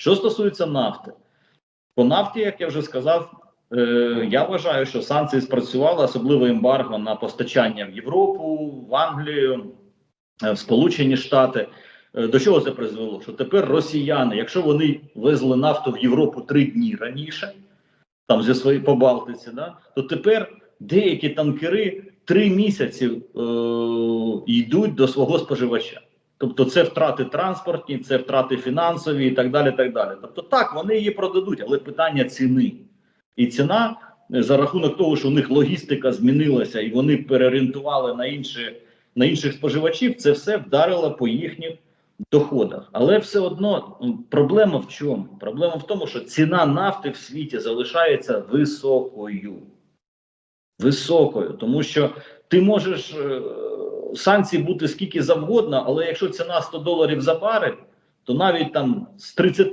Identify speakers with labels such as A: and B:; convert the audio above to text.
A: Що стосується нафти, по нафті, як я вже сказав, е, я вважаю, що санкції спрацювали, особливо ембарго на постачання в Європу, в Англію, е, в Сполучені Штати. Е, До чого це призвело? Що тепер росіяни, якщо вони везли нафту в Європу три дні раніше, там зі своєї по Балтиці, да, то тепер деякі танкери три місяці е, йдуть до свого споживача. Тобто це втрати транспортні, це втрати фінансові і так далі. так далі. Тобто так, вони її продадуть, але питання ціни. І ціна е, за рахунок того, що у них логістика змінилася і вони переорієнтували на, інші, на інших споживачів, це все вдарило по їхніх доходах. Але все одно проблема в чому? Проблема в тому, що ціна нафти в світі залишається високою. Високою, тому що ти можеш е, санкцій бути скільки завгодно, але якщо ціна 100 доларів за барель, то навіть там з 30